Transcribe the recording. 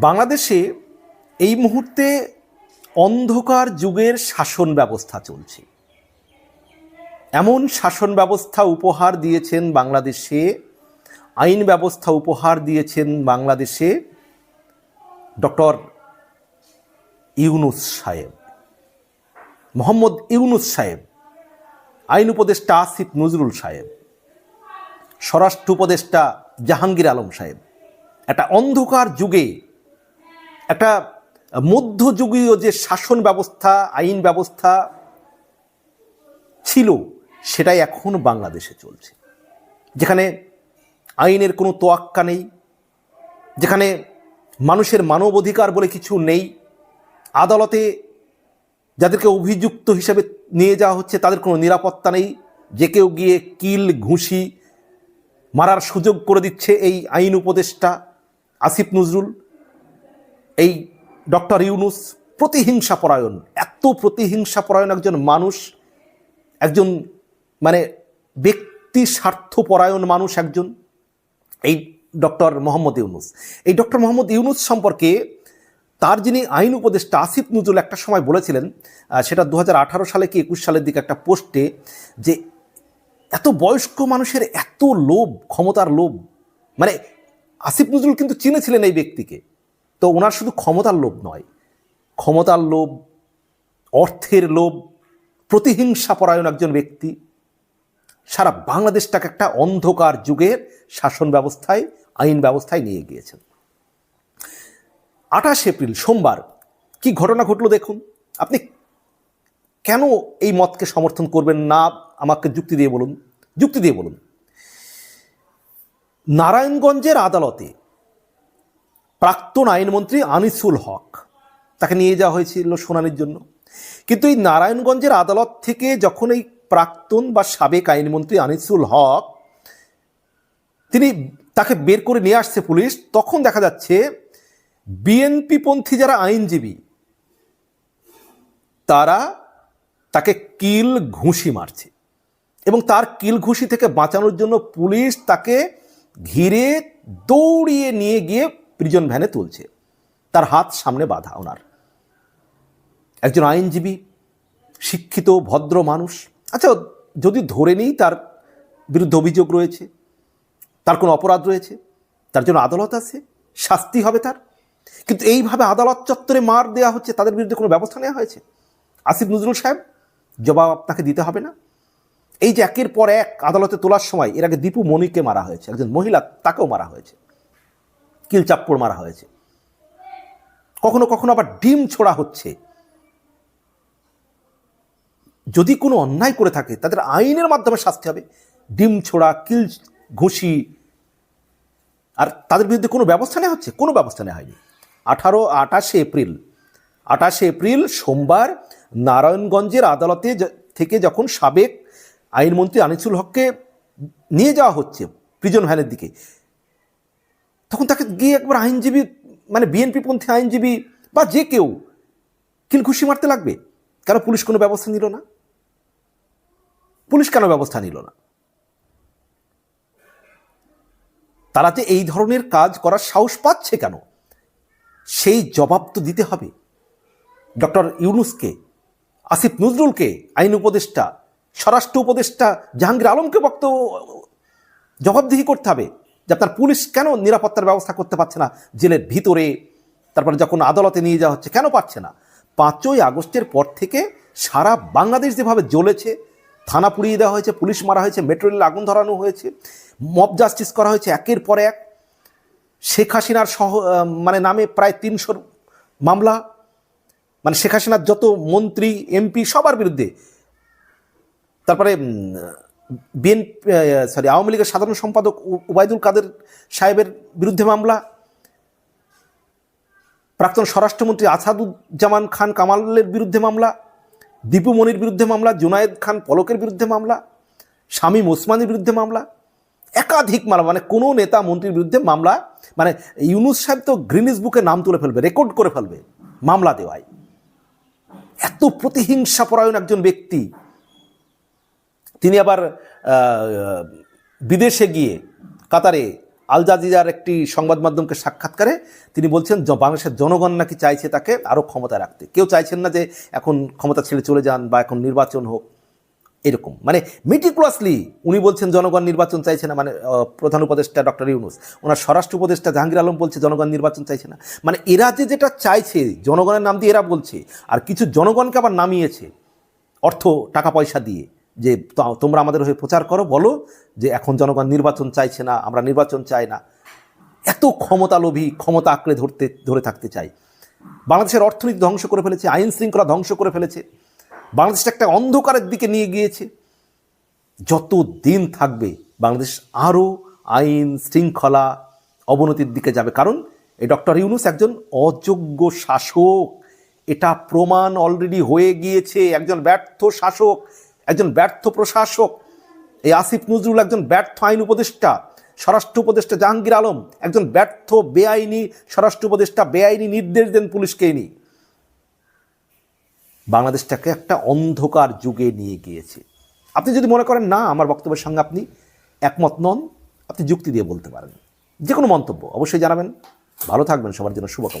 বাংলাদেশে এই মুহূর্তে অন্ধকার যুগের শাসন ব্যবস্থা চলছে। এমন শাসন ব্যবস্থা উপহার দিয়েছেন বাংলাদেশে, আইন ব্যবস্থা উপহার দিয়েছেন বাংলাদেশে ডক্টর ইউনুস সাহেব। মোহাম্মদ ইউনুস সাহেব, আইন উপদেষ্টা আসিফ নজরুল সাহেব, স্বরাষ্ট্র উপদেষ্টা জাহাঙ্গীর আলম সাহেব। একটা অন্ধকার যুগে একটা মধ্যযুগীয় যে শাসন ব্যবস্থা, আইন ব্যবস্থা ছিল, সেটাই এখন বাংলাদেশে চলছে। যেখানে আইনের কোনো তোয়াক্কা নেই, যেখানে মানুষের মানবাধিকার বলে কিছু নেই, আদালতে যাদেরকে অভিযুক্ত হিসেবে নিয়ে যাওয়া হচ্ছে, তাদের কোনো নিরাপত্তা নেই, যে কেউ গিয়ে কিল, ঘুষি মারার সুযোগ করে দিচ্ছে এই আইন উপদেষ্টা আসিফ নজরুল। এই ডক্টর ইউনুস প্রতিহিংসা পরায়ণ, এত প্রতিহিংসা পরায়ণ একজন মানুষ, একজন মানে ব্যক্তি স্বার্থপরায়ণ মানুষ একজন, এই ডক্টর মোহাম্মদ ইউনুস। এই ডক্টর মোহাম্মদ ইউনুস সম্পর্কে তার যিনি আইন উপদেষ্টা আসিফ নজরুল একটা সময় বলেছিলেন সেটা দু হাজার আঠারো সালে কি একুশ সালের দিকে একটা পোস্টে যে এত বয়স্ক মানুষের এত লোভ, ক্ষমতার লোভ মানে আসিফ নজরুল কিন্তু চিনেছিলেন এই ব্যক্তিকে। তো ওনার শুধু ক্ষমতার লোভ নয়, ক্ষমতার লোভ, অর্থের লোভ, প্রতিহিংসা পরায়ণ একজন ব্যক্তি। সারা বাংলাদেশটাকে একটা অন্ধকার যুগের শাসন ব্যবস্থায়, আইন ব্যবস্থায় নিয়ে গিয়েছেন। আঠাশ এপ্রিল, সোমবার, কি ঘটনা ঘটলো দেখুন? আপনি কেন এই মতকে সমর্থন করবেন না? আমাকে যুক্তি দিয়ে বলুন, যুক্তি দিয়ে বলুন। নারায়ণগঞ্জের আদালতে প্রাক্তন আইনমন্ত্রী আনিসুল হক। তাকে নিয়ে যাওয়া হয়েছিল শুনানির জন্য। কিন্তু এই নারায়ণগঞ্জের আদালত থেকে যখন এই প্রাক্তন বা সাবেক আইনমন্ত্রী আনিসুল হক তিনি তাকে বের করে নিয়ে আসছে পুলিশ, তখন দেখা যাচ্ছে বিএনপি পন্থী যারা আইনজীবী, তারা তাকে কিল ঘুষি মারছে। এবং তার কিল ঘুষি থেকে বাঁচানোর জন্য পুলিশ তাকে ঘিরে দৌড়িয়ে নিয়ে গিয়ে প্রিজন ভ্যানে তুলছে। তার হাত সামনে বাঁধা ওনার। একজন আইনজীবী, শিক্ষিত, ভদ্র মানুষ। আচ্ছা যদি ধরে নিই তার বিরুদ্ধে অভিযোগ রয়েছে, তার কোনো অপরাধ রয়েছে, তার জন্য আদালত আছে, শাস্তি হবে তার। কিন্তু এইভাবে আদালত চত্বরে মার দেওয়া হচ্ছে, তাদের বিরুদ্ধে কোনো ব্যবস্থা নেওয়া হয়েছে? আসিফ নজরুল সাহেব, জবাব আপনাকে দিতে হবে না? এই যে একের পর এক আদালতে তোলার সময়, এর আগে দীপু মনিকে মারা হয়েছে, একজন মহিলা, তাকেও মারা হয়েছে। কিল চাপ্পড় মারা হয়েছে। কখনো কখনো আবার ডিম ছোড়া হচ্ছে। যদি কোনো অন্যায় করে থাকে, তাদের আইনের মাধ্যমে শাস্তি হবে। ডিম ছোড়া, কিল ঘুষি, আর তাদের বিরুদ্ধে কোনো ব্যবস্থা নেওয়া হচ্ছে? কোনো ব্যবস্থা নেওয়া হয়নি। আঠারো, আঠাশে এপ্রিল আঠাশে এপ্রিল সোমবার নারায়ণগঞ্জের আদালতে থেকে যখন সাবেক আইনমন্ত্রী আনিসুল হককে নিয়ে যাওয়া হচ্ছে প্রিজন ভ্যানের দিকে তখন তাকে গিয়ে একবার আইনজীবী মানে বিএনপি পন্থী আইনজীবী বা যে কেউ কিল ঘুষি মারতে লাগবে। কেন পুলিশ কোনো ব্যবস্থা নিল না? পুলিশ কেন ব্যবস্থা নিল না? তারা যে এই ধরনের কাজ করার সাহস পাচ্ছে কেন? সেই জবাব তো দিতে হবে। ডক্টর ইউনুসকে, আসিফ নজরুলকে, আইন উপদেষ্টা, স্বরাষ্ট্র উপদেষ্টা জাহাঙ্গীর আলমকে বক্তব্য, জবাবদিহি করতে হবে। যে আপনার পুলিশ কেন নিরাপত্তার ব্যবস্থা করতে পারছে না? জেলের ভিতরে, তারপরে যখন আদালতে নিয়ে যাওয়া হচ্ছে, কেন পারছে না? পাঁচই আগস্টের পর থেকে সারা বাংলাদেশ যেভাবে জ্বলেছে, থানা পুড়িয়ে দেওয়া হয়েছে, পুলিশ মারা হয়েছে, মেট্রো রেলে আগুন ধরানো হয়েছে, মব জাস্টিস করা হয়েছে একের পর এক। শেখ হাসিনার সহ মানে নামে প্রায় তিনশোর মামলা। মানে শেখ হাসিনার যত মন্ত্রী, এমপি সবার বিরুদ্ধে। তারপরে বিএনপি সরি আওয়ামী লীগের সাধারণ সম্পাদক উবায়দুল কাদের সাহেবের বিরুদ্ধে মামলা। প্রাক্তন স্বরাষ্ট্রমন্ত্রী আসাদুজ্জামান খান কামালের বিরুদ্ধে মামলা। দীপু মনির বিরুদ্ধে মামলা, জুনায়েদ খান পলকের বিরুদ্ধে মামলা। শামীম ওসমানের বিরুদ্ধে মামলা। একাধিক মামলা মানে কোনো নেতা মন্ত্রীর বিরুদ্ধে মামলা মানে ইউনুস সাহেব তো গ্রিনিস বুকে নাম তুলে ফেলবে, রেকর্ড করে ফেলবে মামলা দেওয়ায়। এত প্রতিহিংসা পরায়ণ একজন ব্যক্তি তিনি আবার বিদেশে গিয়ে কাতারে আল জাজিরার একটি সংবাদ মাধ্যমকে সাক্ষাৎকারে তিনি বলছেন বাংলাদেশের জনগণ নাকি চাইছে তাকে আরও ক্ষমতা রাখতে। কেউ চাইছেন না যে এখন ক্ষমতা ছেড়ে চলে যান বা এখন নির্বাচন হোক। এরকম। মানে মিটিকুলাসলি উনি বলছেন, জনগণ নির্বাচন চাইছে না। মানে প্রধান উপদেষ্টা ডক্টর ইউনুস, ওনার স্বরাষ্ট্র উপদেষ্টা জাহাঙ্গীর আলম বলছে, জনগণ নির্বাচন চাইছে না। মানে এরা যে যেটা চাইছে, জনগণের নাম দিয়ে এরা বলছে, আর কিছু জনগণকে আবার নামিয়েছে অর্থ, টাকা, পয়সা দিয়ে। যে তোমরা আমাদের হয়ে প্রচার করো, বলো যে এখন জনগণ নির্বাচন চাইছে না, আমরা নির্বাচন চাই না। এত ক্ষমতালোভী, ক্ষমতা আঁকড়ে ধরতে, ধরে থাকতে চাই। বাংলাদেশের অর্থনীতি ধ্বংস করে ফেলেছে, আইন শৃঙ্খলা ধ্বংস করে ফেলেছে। বাংলাদেশটা একটা অন্ধকারের দিকে নিয়ে গিয়েছে। যত দিন থাকবে বাংলাদেশ আরও আইন শৃঙ্খলা অবনতির দিকে যাবে। কারণ এই ডক্টর ইউনুস একজন অযোগ্য শাসক। এটা প্রমাণ অলরেডি হয়ে গিয়েছে, একজন ব্যর্থ শাসক। একজন ব্যর্থ প্রশাসক, এই আসিফ নজরুল একজন ব্যর্থ আইন উপদেষ্টা, স্বরাষ্ট্র উপদেষ্টা জাহাঙ্গীর আলম একজন ব্যর্থ, বেআইনি স্বরাষ্ট্র উপদেষ্টা, বেআইনি নির্দেশ দেন পুলিশকে নিয়ে বাংলাদেশটাকে একটা অন্ধকার যুগে নিয়ে গিয়েছে। আপনি যদি মনে করেন, না, আমার বক্তব্যের সঙ্গে আপনি একমত নন, আপনি যুক্তি দিয়ে বলতে পারেন। যে কোনো মন্তব্য অবশ্যই জানাবেন। ভালো থাকবেন, সবার জন্য শুভকামনা।